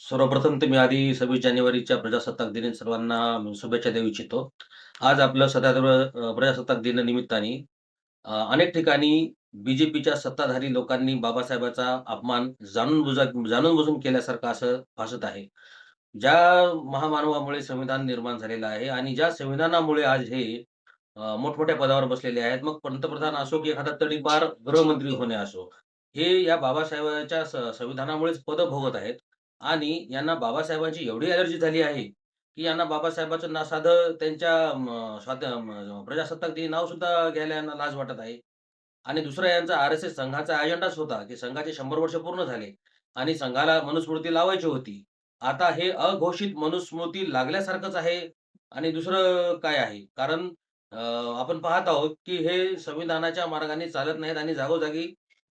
सर्वप्रथम तर मी आधी सव्वीस जानेवारीच्या प्रजासत्ताक दिन सर्वांना शुभेच्छा देऊ इच्छितो. आज आपलं सध्या प्रजासत्ताक दिनानिमित्ताने निमित्ताने अनेक ठिकाणी बी-जे-पीच्या सत्ताधारी लोकांनी बाबासाहेबाचा अपमान जाणून बुजा जाणून बुजून केल्यासारखं असं भासत आहे. ज्या महामानवामुळे संविधान निर्माण झालेलं आहे आणि ज्या संविधानामुळे आज हे मोठमोठ्या पदावर बसलेले आहेत. मग पंतप्रधान असो की एखादा तडीपार गृहमंत्री होणे असो. हे या बाबासाहेबांच्या संविधानामुळेच पद भोगत आहेत आणि यांना बाबासाहेबांची एवढी ॲलर्जी झाली आहे, की यांना बाबासाहेबाचं ना साधं त्यांच्या स्वात प्रजासत्ताक ते नाव सुद्धा घ्यायला यांना लाज वाटत आहे. आणि दुसरा यांचा आर-एस-एस संघाचा अजेंडाच होता, की संघाचे शंभर वर्ष पूर्ण झाले आणि संघाला मनुस्मृती लावायची होती. आता हे अघोषित मनुस्मृती लागल्यासारखंच आहे आणि दुसरं काय आहे? कारण आपण पाहत आहोत, की हे संविधानाच्या मार्गाने चालत नाहीत आणि जागोजागी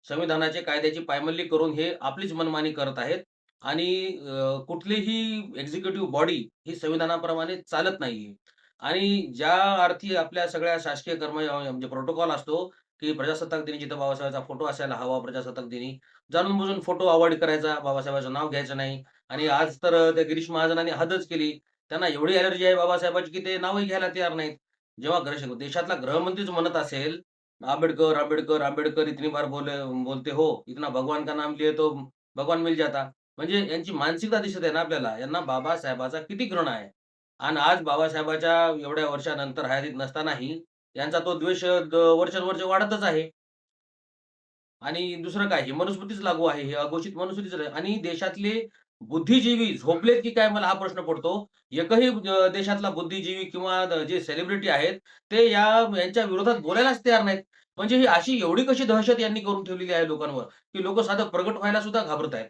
संविधानाचे कायद्याची पायमल्ली करून हे आपलीच मनमानी करत आहेत आणि कुठलीही एक्झिक्युटिव्ह बॉडी ही संविधानाप्रमाणे चालत नाहीये. आणि ज्या अर्थी आपल्या सगळ्या शासकीय कर्म म्हणजे प्रोटोकॉल असतो, की प्रजासत्ताक दिनी जिथं बाबासाहेबांचा फोटो असायला हवा प्रजासत्ताक दिनी, जाणून-बुजून फोटो अवॉइड करायचा, बाबासाहेबांचं नाव घ्यायचं नाही आणि आज तर त्या गिरीश महाजनांनी हदच केली. त्यांना एवढी एलर्जी आहे बाबासाहेबांची, की ते नावही घ्यायला तयार नाहीत. जेव्हा ग्रह देशातला गृहमंत्रीच म्हणत असेल, आंबेडकर, आंबेडकर, आंबेडकर इतनी बार बोले बोलते हो, इतना भगवान का नाम लिए तो भगवान मिल जाता. म्हणजे यांची मानसिकता दिसत आहे ना आपल्याला. यांना बाबासाहेबाचा किती घृणा आहे. आणि आज बाबासाहेबाच्या एवढ्या वर्षानंतर हयातीत नसतानाही यांचा तो द्वेष द वाढतच आहे. आणि दुसरं काय? ही मनुस्मृतीच लागू आहे. हे अघोषित मनुस्मृतीच आहे आणि देशातले बुद्धिजीवी झोपलेत की काय मला हा प्रश्न पडतो. एकही देशातला बुद्धिजीवी किंवा जे सेलिब्रिटी आहेत, ते या यांच्या विरोधात बोलायलाच तयार नाहीत. म्हणजे ही अशी एवढी कशी दहशत यांनी करून ठेवलेली आहे लोकांवर, की लोक साधं प्रगट व्हायला सुद्धा घाबरत आहेत.